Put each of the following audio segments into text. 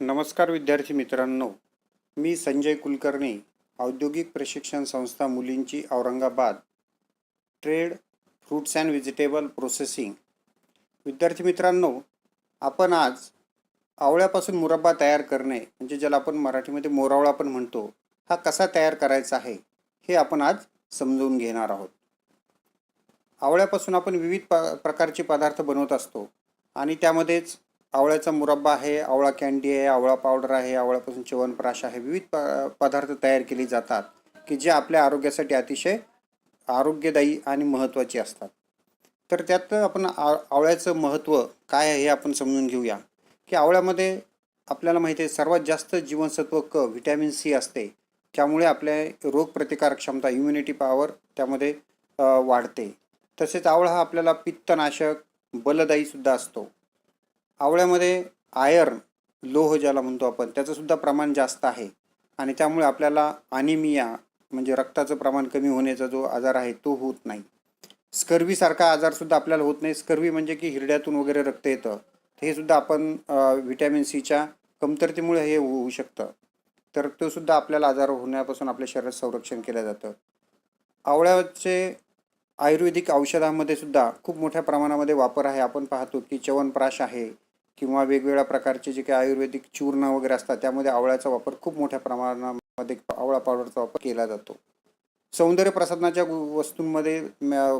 नमस्कार विद्यार्थी मित्रांनो. मी संजय कुलकर्णी औद्योगिक प्रशिक्षण संस्था मुलींची Aurangabad. Trade fruits and vegetable processing. विद्यार्थी मित्रांनो आपण आज आवळ्यापासून मुरब्बा तयार करणे म्हणजे ज्याला आपण मराठीमध्ये मोरावळा पण म्हणतो हा कसा तयार करायचा आहे हे आपण आज समजून घेणार आहोत. आवळ्यापासून आपण विविध प प्रकारचे पदार्थ बनवत असतो आणि त्यामध्येच आवळ्याचा मुरब्बा आहे आवळा कॅन्डी आहे आवळा पावडर आहे आवळ्यापासून च्यवनप्राश आहे विविध प पदार्थ तयार केले जातात की जे आपल्या आरोग्यासाठी अतिशय आरोग्यदायी आणि महत्त्वाचे असतात. तर त्यात आपण आ आवळ्याचं महत्त्व काय आहे हे आपण समजून घेऊया. की आवळ्यामध्ये आपल्याला माहिती आहे सर्वात जास्त जीवनसत्व क व्हिटॅमिन सी असते त्यामुळे आपल्या रोगप्रतिकारक क्षमता इम्युनिटी पॉवर त्यामध्ये वाढते. तसेच आवळा हा आपल्याला पित्तनाशक बलदायीसुद्धा असतो. आवळ्यामध्ये आयर्न लोह ज्याला म्हणतो आपण त्याचंसुद्धा प्रमाण जास्त आहे. आणि त्यामुळे आपल्याला अनिमिया म्हणजे रक्ताचं प्रमाण कमी होण्याचा जो आजार आहे तो होत नाही. स्कर्वीसारखा आजारसुद्धा आपल्याला होत नाही. स्कर्वी म्हणजे की हिरड्यातून वगैरे रक्त येतं. तर हे सुद्धा आपण व्हिटॅमिन सीच्या कमतरतेमुळे हे होऊ शकतं. तर तो सुद्धा आपल्याला आजार होण्यापासून आपल्या शरीरात संरक्षण केलं जातं. आवळ्याचे आयुर्वेदिक औषधामध्ये सुद्धा खूप मोठ्या प्रमाणामध्ये वापर आहे. आपण पाहतो की च्यवनप्राश आहे. किंवा वेगवेगळ्या प्रकारचे जे काही आयुर्वेदिक चूर्ण वगैरे असतात त्यामध्ये आवळ्याचा वापर खूप मोठ्या प्रमाणामध्ये आवळा पावडरचा वापर केला जातो. सौंदर्य प्रसाधनाच्या वस्तूंमध्ये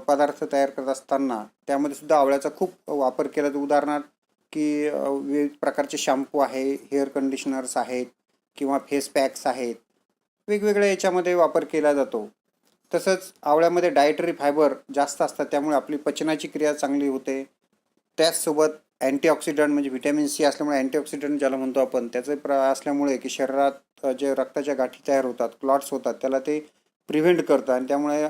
पदार्थ तयार करत असताना त्यामध्ये सुद्धा आवळ्याचा खूप वापर केला जातो. उदाहरणार्थ की विविध प्रकारचे शॅम्पू आहे हेअर कंडिशनर्स आहेत किंवा फेस पॅक्स आहेत वेगवेगळ्या याच्यामध्ये वापर केला जातो. तसंच आवळ्यामध्ये डायटरी फायबर जास्त असतात त्यामुळे आपली पचनाची क्रिया चांगली होते. त्याचसोबत अँटीऑक्सिडंट म्हणजे व्हिटॅमिन सी असल्यामुळे अँटीऑक्सिडंट ज्याला म्हणतो आपण त्याचे प्र असल्यामुळे की शरीरात जे रक्ताच्या गाठी तयार होतात क्लॉट्स होतात त्याला ते प्रिव्हेंट करतं आणि त्यामुळे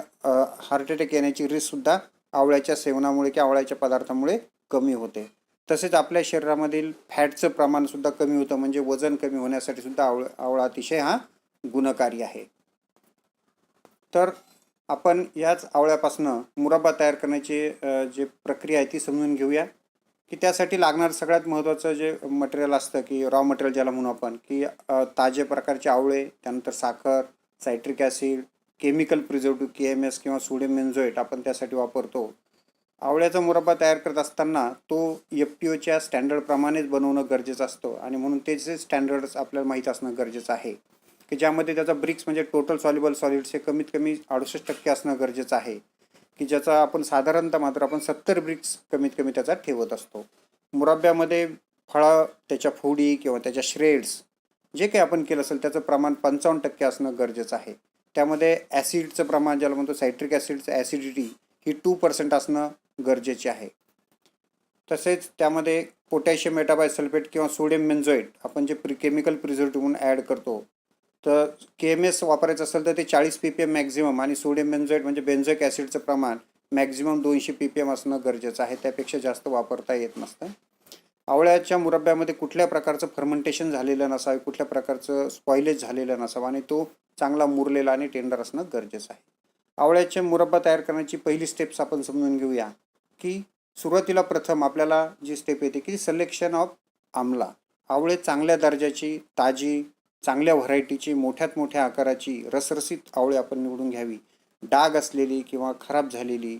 हार्ट अटॅक येण्याची रिस्कसुद्धा आवळ्याच्या सेवनामुळे किंवा आवळ्याच्या पदार्थामुळे कमी होते. तसेच आपल्या शरीरामधील फॅटचं प्रमाणसुद्धा कमी होतं म्हणजे वजन कमी होण्यासाठी सुद्धा आवळ आवळा अतिशय हा गुणकारी आहे. तर आपण याच आवळ्यापासनं मुरब्बा तयार करण्याची जे प्रक्रिया आहे ती समजून घेऊया. की त्यासाठी लागणारं सगळ्यात महत्त्वाचं जे मटेरियल असतं की रॉ मटेरियल ज्याला म्हणू आपण की ताजे प्रकारचे आवळे त्यानंतर साखर citric acid chemical preservative K M S किंवा सोडियम मेन्झोएट आपण त्यासाठी वापरतो. आवळ्याचा मुरब्बा तयार करत असताना तो एफ पी ओच्या स्टँडर्डप्रमाणेच बनवणं गरजेचं असतं आणि म्हणून त्याचे स्टँडर्ड्स आपल्याला माहीत असणं गरजेचं आहे. की ज्यामध्ये त्याचा ब्रिक्स म्हणजे टोटल सॉल्युबल सॉलिड्स हे कमीत कमी अडुसष्ट टक्के असणं गरजेचं आहे. की ज्याचा आपण साधारणतः मात्र आपण सत्तर ब्रिक्स कमीत कमी त्याचा ठेवत असतो. मुराब्यामध्ये फळं त्याच्या फोडी किंवा त्याच्या श्रेड्स जे काही आपण केलं असेल त्याचं प्रमाण पंचावन्न टक्के असणं गरजेचं आहे. त्यामध्ये ॲसिडचं प्रमाण ज्याला म्हणतो सायट्रिक ॲसिडचं ॲसिडिटी ही टू पर्सेंट असणं गरजेचे आहे. तसेच त्यामध्ये पोटॅशियम मेटाबाय सल्फेट किंवा सोडियम मेन्झोएट आपण जे प्रिकेमिकल प्रिझर्वेटिव्ह म्हणून ॲड करतो तर के एम एस वापरायचं असेल तर ते चाळीस पी पी एम मॅक्झिमम आणि सोडियम मेन्झोएट म्हणजे बेन्झोइक ॲसिडचं प्रमाण मॅक्झिमम दोनशे पी पी एम असणं गरजेचं आहे. त्यापेक्षा जास्त वापरता येत नसतं. आवळ्याच्या मुरब्ब्यामध्ये कुठल्या प्रकारचं फर्मेंटेशन झालेलं नसावे कुठल्या प्रकारचं स्पॉइलेज झालेलं नसावं आणि तो चांगला मुरलेला आणि टेंडर असणं गरजेचं आहे. आवळ्याचे मुरब्बा तयार करण्याची पहिली स्टेप्स आपण समजून घेऊया की सुरुवातीला प्रथम आपल्याला जी स्टेप येते की सिलेक्शन ऑफ आमला. आवळे चांगल्या दर्जाची ताजी चांगल्या व्हरायटीची मोठ्यात मोठ्या आकाराची रसरसीत आवळे आपण निवडून घ्यावी. डाग असलेली किंवा खराब झालेली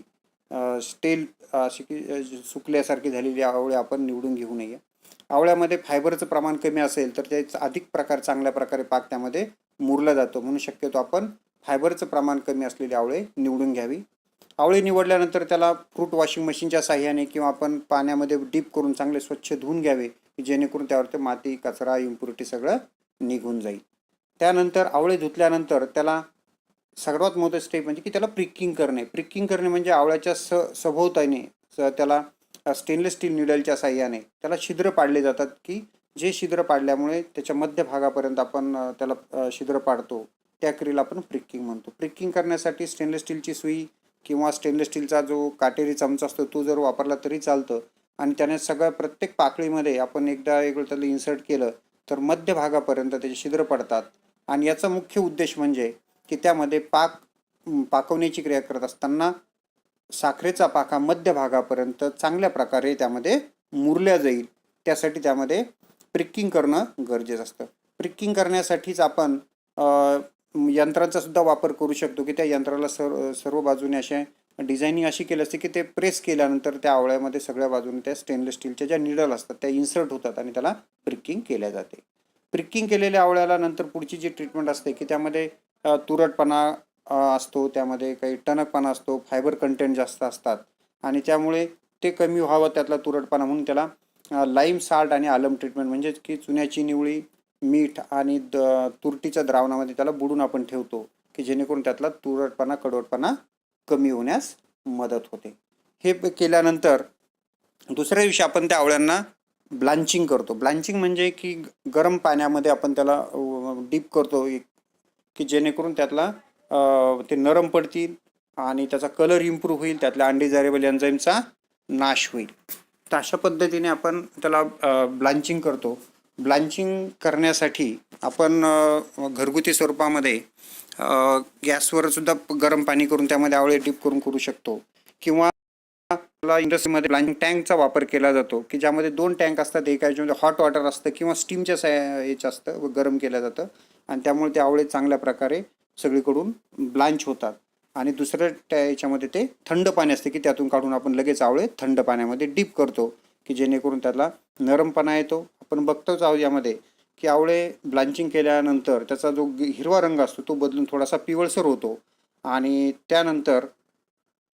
स्टेल अशी की सुकल्यासारखी झालेली आवळे आपण निवडून घेऊ नये. आवळ्यामध्ये फायबरचं प्रमाण कमी असेल तर त्याचा अधिक प्रकार चांगल्या प्रकारे पाक त्यामध्ये मुरला जातो. म्हणून शक्यतो आपण फायबरचं प्रमाण कमी असलेली आवळे निवडून घ्यावी. आवळे निवडल्यानंतर त्याला फ्रूट वॉशिंग मशीनच्या साह्याने किंवा आपण पाण्यामध्ये डीप करून चांगले स्वच्छ धुवून घ्यावे जेणेकरून त्यावरती माती कचरा इम्प्युरिटी सगळं निघून जाईल. त्यानंतर आवळे धुतल्यानंतर त्याला सर्वात मोठं स्टेप म्हणजे की त्याला प्रिकिंग करणे. प्रिकिंग करणे म्हणजे आवळ्याच्या स सभोवताने स त्याला स्टेनलेस स्टील निडलच्या साह्याने त्याला छिद्र पाडले जातात की जे छिद्र पाडल्यामुळे त्याच्या मध्यभागापर्यंत आपण त्याला छिद्र पाडतो. त्या क्रियेला आपण प्रिकिंग म्हणतो. प्रिकिंग करण्यासाठी स्टेनलेस स्टीलची सुई किंवा स्टेनलेस स्टीलचा जो काटेरी चमचा असतो तो जर वापरला तरी चालतं. आणि त्याने सगळ्या प्रत्येक पाकळीमध्ये आपण एकदा एक त्याला इन्सर्ट केलं तर मध्यभागापर्यंत त्याचे छिद्र पडतात. आणि याचा मुख्य उद्देश म्हणजे की त्यामध्ये पाक पाकवण्याची क्रिया करत असताना साखरेचा पाका मध्यभागापर्यंत चांगल्या प्रकारे त्यामध्ये मुरल्या जाईल. त्यासाठी त्यामध्ये प्रिकिंग करणं गरजेचं असतं. प्रिकिंग करण्यासाठीच आपण यंत्रांचा सुद्धा वापर करू शकतो की त्या यंत्राला सर्व सर्व बाजूने असे डिझायनिंग अशी केली असते की ते प्रेस केल्यानंतर त्या आवळ्यामध्ये सगळ्या बाजूने त्या स्टेनलेस स्टीलच्या ज्या निडल असतात त्या इन्सर्ट होतात आणि त्याला प्रिकिंग केल्या जाते. प्रिकिंग केलेल्या आवळ्याला नंतर पुढची जी ट्रीटमेंट असते की त्यामध्ये तुरटपणा असतो त्यामध्ये काही टणकपणा असतो फायबर कंटेंट जास्त असतात आणि त्यामुळे ते कमी व्हावं त्यातला तुरटपणा म्हणून त्याला लाईम साल्ट आणि आलम ट्रीटमेंट म्हणजेच की चुन्याची निवळी मीठ आणि द तुरटीच्या द्रावणामध्ये त्याला बुडून आपण ठेवतो की जेणेकरून त्यातला तुरटपणा कडवटपणा कमी होण्यास मदत होते. हे केल्यानंतर दुसऱ्या दिवशी आपण त्या आवळ्यांना ब्लांचिंग करतो. ब्लांचिंग म्हणजे की ग- गरम पाण्यामध्ये आपण त्याला डीप करतो एक- की जेणेकरून त्यातला ते नरम पडतील आणि त्याचा कलर इम्प्रूव्ह होईल त्यातल्या अनडिझायरेबल एन्झाईमचा नाश होईल. तर अशा पद्धतीने आपण त्याला ब्लांचिंग करतो. ब्लांचिंग करण्यासाठी आपण घरगुती स्वरूपामध्ये गॅसवर सुद्धा गरम पाणी करून त्यामध्ये आवळे डीप करून करू शकतो. किंवा आपला इंडस्ट्रीमध्ये ब्लांचिंग टँकचा वापर केला जातो की ज्यामध्ये दोन टँक असतात एका याच्यामध्ये हॉट वॉटर असतं किंवा स्टीमच्या सा याचं असतं व गरम केलं जातं. आणि त्यामुळे ते आवळे चांगल्या प्रकारे सगळीकडून ब्लांच होतात. आणि दुसरं त्या याच्यामध्ये ते थंड पाणी असते की त्यातून काढून आपण लगेच आवळे थंड पाण्यामध्ये डीप करतो की जेणेकरून त्याला नरमपणा येतो पण बघतोच आहोत यामध्ये की आवळे ब्लांचिंग केल्यानंतर त्याचा जो हिरवा रंग असतो तो बदलून थोडासा पिवळसर होतो आणि त्यानंतर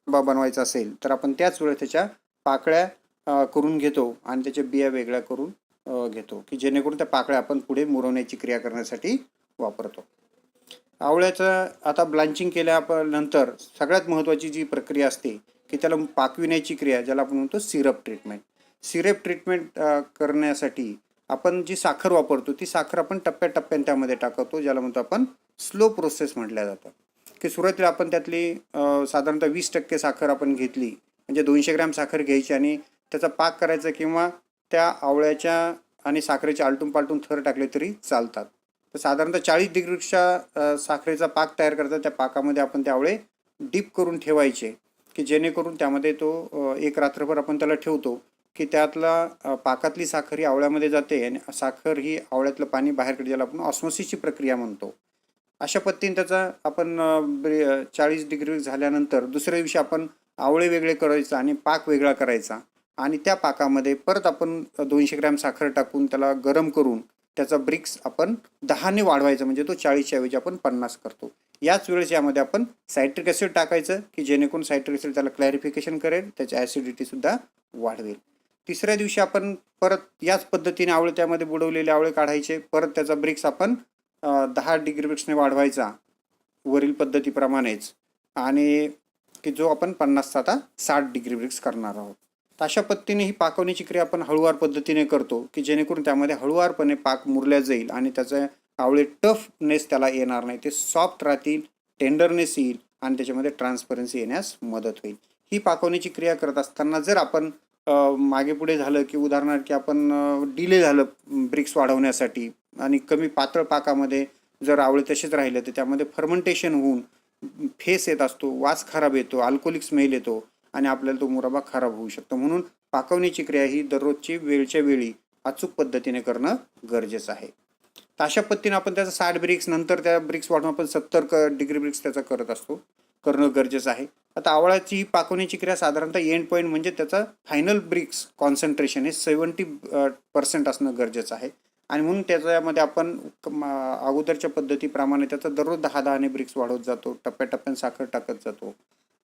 बा बनवायचा असेल तर आपण त्याच वेळेस त्याच्या पाकळ्या करून घेतो आणि त्याच्या बिया वेगळ्या करून घेतो की जेणेकरून त्या पाकळ्या आपण पुढे मुरवण्याची क्रिया करण्यासाठी वापरतो. आवळ्याचं आता ब्लांचिंग केल्या नंतर सगळ्यात महत्त्वाची जी प्रक्रिया असते की त्याला पाकविण्याची क्रिया ज्याला आपण म्हणतो सिरप ट्रीटमेंट. सिरप ट्रीटमेंट करण्यासाठी आपण जी साखर वापरतो ती साखर आपण टप्प्याटप्प्याने त्यामध्ये टाकतो ज्याला म्हणतो आपण स्लो प्रोसेस म्हटल्या जातं. की सुरुवातीला आपण त्यातली साधारणतः वीस टक्के साखर आपण घेतली म्हणजे दोनशे ग्रॅम साखर घ्यायची आणि त्याचा पाक करायचा किंवा त्या आवळ्याच्या आणि साखरेचे आलटून पालटून थर टाकले तरी चालतात. तर साधारणतः चाळीस डिग्रीच्या साखरेचा पाक तयार करतात त्या पाकामध्ये आपण त्या आवळे डीप करून ठेवायचे की जेणेकरून त्यामध्ये तो एक रात्रभर आपण त्याला ठेवतो. की त्यातला पाकातली साखर ही आवळ्यामध्ये जाते आणि साखर ही आवळ्यातलं पाणी बाहेरकडे ज्याला आपण ऑस्मोसिसची प्रक्रिया म्हणतो. अशा पद्धतीने त्याचा आपण चाळीस डिग्री झाल्यानंतर दुसऱ्या दिवशी आपण आवळे वेगळे करायचं आणि पाक वेगळा करायचा आणि त्या पाकामध्ये परत आपण दोनशे ग्रॅम साखर टाकून त्याला गरम करून त्याचा ब्रिक्स आपण दहाने वाढवायचा म्हणजे तो चाळीसच्या ऐवजी आपण पन्नास करतो. याच वेळेस यामध्ये आपण सायट्रिक ॲसिड टाकायचं की जेणेकरून सायट्रिक ॲसिड त्याला क्लॅरिफिकेशन करेल त्याची ॲसिडिटीसुद्धा वाढवेल. तिसऱ्या दिवशी आपण परत याच पद्धतीने आवळे त्यामध्ये बुडवलेले आवळे काढायचे. परत त्याचा ब्रिक्स आपण दहा डिग्री ब्रिक्सने वाढवायचा वरील पद्धतीप्रमाणेच. आणि की जो आपण पन्नासचा आता साठ डिग्री ब्रिक्स करणार आहोत. तर अशा पद्धतीने ही पाकवण्याची क्रिया आपण हळूवार पद्धतीने करतो की जेणेकरून त्यामध्ये हळूवारपणे पाक मुरल्या जाईल आणि त्याचे आवळे टफनेस त्याला येणार नाही. ते सॉफ्ट राहतील टेंडरनेस येईल आणि त्याच्यामध्ये ट्रान्सपरन्सी येण्यास मदत होईल. ही पाकवण्याची क्रिया करत असताना जर आपण मागे पुढे झालं की उदाहरणार्थ की आपण डिले झालं ब्रिक्स वाढवण्यासाठी आणि कमी पातळ पाकामध्ये जर आवळे तसेच राहिले तर त्यामध्ये फर्मेंटेशन होऊन फेस येत असतो वास खराब येतो अल्कोहोलिक स्मेल येतो आणि आपल्याला तो मुराबा खराब होऊ शकतो. म्हणून पाकवण्याची क्रिया ही दररोजची वेळच्या वेळी अचूक पद्धतीने करणं गरजेचं आहे. तर अशा पद्धतीने आपण त्याचा साठ ब्रिक्स नंतर त्या ब्रिक्स वाढवून आपण सत्तर क डिग्री ब्रिक्स त्याचा करत असतो. करणं गरजेचं आहे. आता आवळाची पाकवण्याची क्रिया साधारणतः एंड पॉईंट म्हणजे त्याचं फायनल ब्रिक्स कॉन्सन्ट्रेशन हे सेवन्टी पर्सेंट असणं गरजेचं आहे. आणि म्हणून त्याच्यामध्ये आपण क- अगोदरच्या पद्धतीप्रमाणे त्याचा दररोज दहा दहाने ब्रिक्स वाढवत जातो टप्प्याटप्प्याने साखर टाकत जातो.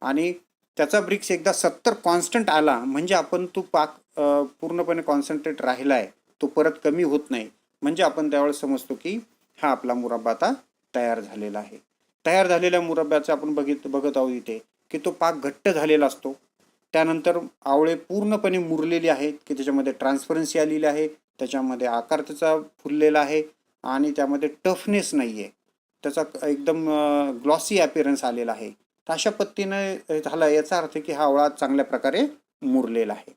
आणि त्याचा ब्रिक्स एकदा सत्तर कॉन्स्टंट आला म्हणजे आपण तो पाक पूर्णपणे कॉन्सन्ट्रेट राहिला आहे तो परत कमी होत नाही. म्हणजे आपण त्यावेळेस समजतो की हा आपला मुरब्बा आता तयार झालेला आहे. तयार झालेल्या मुरब्ब्याचं आपण बघित बघत आहोत इथे. की तो पाक घट्ट झालेला असतो. त्यानंतर आवळे पूर्णपणे मुरलेले आहेत की त्याच्यामध्ये ट्रान्सपरन्सी आलेली आहे त्याच्यामध्ये आकार त्याचा फुललेला आहे आणि त्यामध्ये टफनेस नाही आहे त्याचा एकदम ग्लॉसी ॲपिरन्स आलेला आहे. तर अशा पद्धतीने झाला याचा अर्थ की हा आवळा चांगल्या प्रकारे मुरलेला आहे.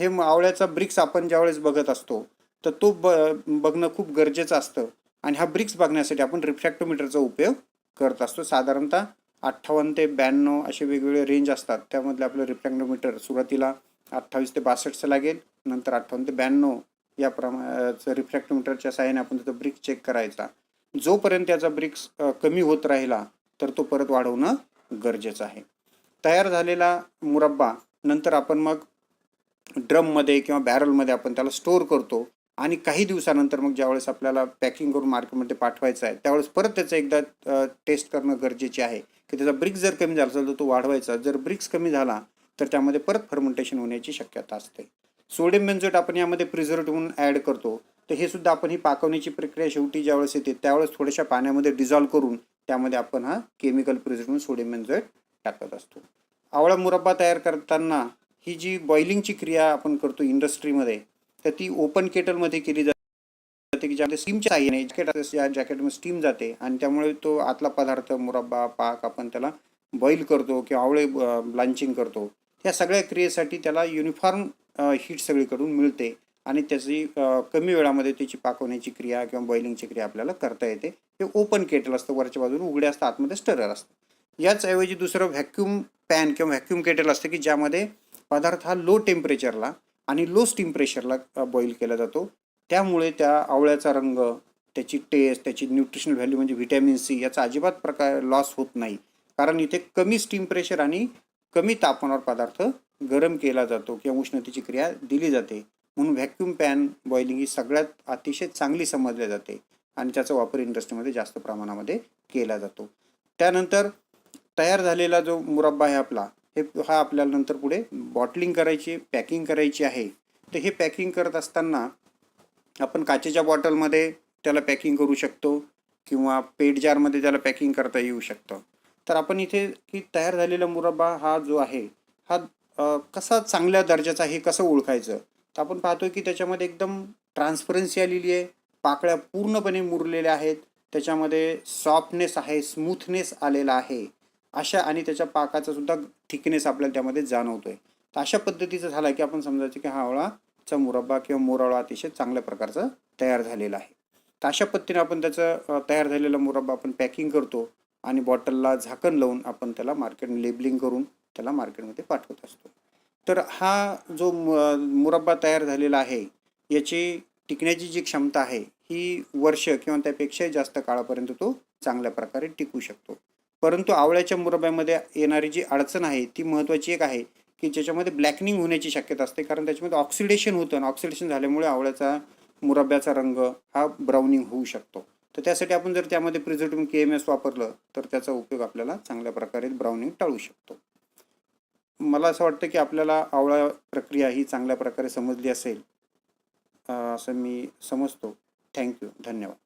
हे आवळ्याचा ब्रिक्स आपण ज्यावेळेस बघत असतो तर तो ब बघणं खूप गरजेचं असतं. आणि हा ब्रिक्स बघण्यासाठी आपण रिफ्रॅक्टोमीटरचा उपयोग करत असतो. साधारणतः अठ्ठावन्न ते ब्याण्णव असे वेगवेगळे रेंज असतात. त्यामधले आपलं रिफ्रॅक्टोमीटर सुरुवातीला अठ्ठावीस ते बासष्टचं लागेल नंतर अठ्ठावन्न ते ब्याण्णव या प्रमा रिफ्रॅक्टोमीटरच्या साह्याने आपण त्याचा ब्रिक चेक करायचा. जोपर्यंत त्याचा ब्रिक्स कमी होत राहिला तर तो परत वाढवणं गरजेचं आहे. तयार झालेला मुरब्बा नंतर आपण मग ड्रममध्ये किंवा बॅरलमध्ये आपण त्याला स्टोअर करतो आणि काही दिवसानंतर मग ज्यावेळेस आपल्याला पॅकिंग करून मार्केटमध्ये पाठवायचं आहे त्यावेळेस परत त्याचं एकदा टेस्ट करणं गरजेचे आहे. की त्याचा ब्रिक्स जर कमी झाला असेल तर तो वाढवायचा जर ब्रिक्स कमी झाला तर त्यामध्ये परत फर्मेंटेशन होण्याची शक्यता असते. सोडियम बेन्झोट आपण यामध्ये प्रिझर्वेटिव्ह म्हणून ॲड करतो. तर हे सुद्धा आपण ही पाकवण्याची प्रक्रिया शेवटी ज्यावेळेस येते त्यावेळेस थोड्याशा पाण्यामध्ये डिझॉल्व करून त्यामध्ये आपण हा केमिकल प्रिझर्वेटिव्ह सोडियम बेन्झोएट टाकत असतो. आवळा मुरब्बा तयार करताना ही जी बॉइलिंगची क्रिया आपण करतो इंडस्ट्रीमध्ये तर ती ओपन केटलमध्ये केली जाते. की ज्यामध्ये स्टीमच्या साह्याने जॅकेट या जॅकेटमध्ये स्टीम जाते. आणि त्यामुळे तो आतला पदार्थ मुरब्बा पाक आपण त्याला बॉईल करतो किंवा आवळे ब्लांचिंग करतो. या सगळ्या क्रियेसाठी त्याला युनिफॉर्म हीट सगळीकडून मिळते. आणि त्याची कमी वेळामध्ये त्याची पाकवण्याची क्रिया किंवा बॉइलिंगची क्रिया आपल्याला करता येते. हे ओपन केटल असतं. वरच्या बाजूने उघडे असतं. आतमध्ये स्टरर असतं. याच ऐवजी दुसरं व्हॅक्यूम पॅन किंवा व्हॅक्यूम केटल असतं की ज्यामध्ये पदार्थ हा लो टेम्परेचरला आणि लो स्टीम प्रेशरला बॉईल केला जातो. त्यामुळे त्या आवळ्याचा रंग त्याची टेस्ट त्याची न्यूट्रिशनल व्हॅल्यू म्हणजे व्हिटॅमिन सी याचा अजिबात प्रकार लॉस होत नाही. कारण इथे कमी स्टीम प्रेशर आणि कमी तापमानावर पदार्थ गरम केला जातो किंवा उष्णतेची क्रिया दिली जाते. म्हणून व्हॅक्यूम पॅन बॉइलिंग ही सगळ्यात अतिशय चांगली समजली जाते आणि त्याचा वापर इंडस्ट्रीमध्ये जास्त प्रमाणामध्ये केला जातो. त्यानंतर तयार झालेला जो मुरब्बा आहे आपला हे हा आपल्याला नंतर पुढे बॉटलिंग करायची पॅकिंग करायची आहे. तर हे पॅकिंग करत असताना आपण काचेच्या बॉटलमध्ये त्याला पॅकिंग करू शकतो किंवा पेट जारमध्ये त्याला पॅकिंग करता येऊ शकतं. तर आपण इथे की तयार झालेला मुरब्बा हा जो आहे हा कसा चांगल्या दर्जाचा हे कसं ओळखायचं? तर आपण पाहतो की त्याच्यामध्ये एकदम ट्रान्सपरन्सी आलेली आहे पाकळ्या पूर्णपणे मुरलेल्या आहेत त्याच्यामध्ये सॉफ्टनेस आहे स्मूथनेस आलेला आहे अशा आणि त्याच्या पाकाचा सुद्धा थिकनेस आपल्याला त्यामध्ये जाणवतोय. तर अशा पद्धतीचं झाला की आपण समजायचं की हा चा मुरब्बा किंवा मोरावळा अतिशय चांगल्या प्रकारचा तयार झालेला आहे. तर अशा पद्धतीने आपण त्याचं तयार झालेला मुरब्बा आपण पॅकिंग करतो आणि बॉटलला झाकण लावून आपण त्याला मार्केट लेबलिंग करून त्याला मार्केटमध्ये पाठवत असतो. तर हा जो मुरब्बा तयार झालेला आहे याची टिकण्याची जी क्षमता आहे ही वर्ष किंवा त्यापेक्षाही जास्त काळापर्यंत तो चांगल्या प्रकारे टिकू शकतो. परंतु आवळ्याच्या मुरब्यामध्ये येणारी जी अडचण आहे ती महत्त्वाची एक आहे की ज्याच्यामध्ये ब्लॅकनिंग होण्याची शक्यता असते. कारण त्याच्यामध्ये ऑक्सिडेशन होतं आणि ऑक्सिडेशन झाल्यामुळे आवळ्याचा मुरब्याचा रंग हा ब्राउनिंग होऊ शकतो. तर त्यासाठी आपण जर त्यामध्ये प्रिझर्टिव्ह के एम एस वापरलं तर त्याचा उपयोग आपल्याला चांगल्या प्रकारे ब्राउनिंग टाळू शकतो. मला असं वाटतं की आपल्याला आवळा प्रक्रिया ही चांगल्या प्रकारे समजली असेल असं मी समजतो. थँक्यू धन्यवाद.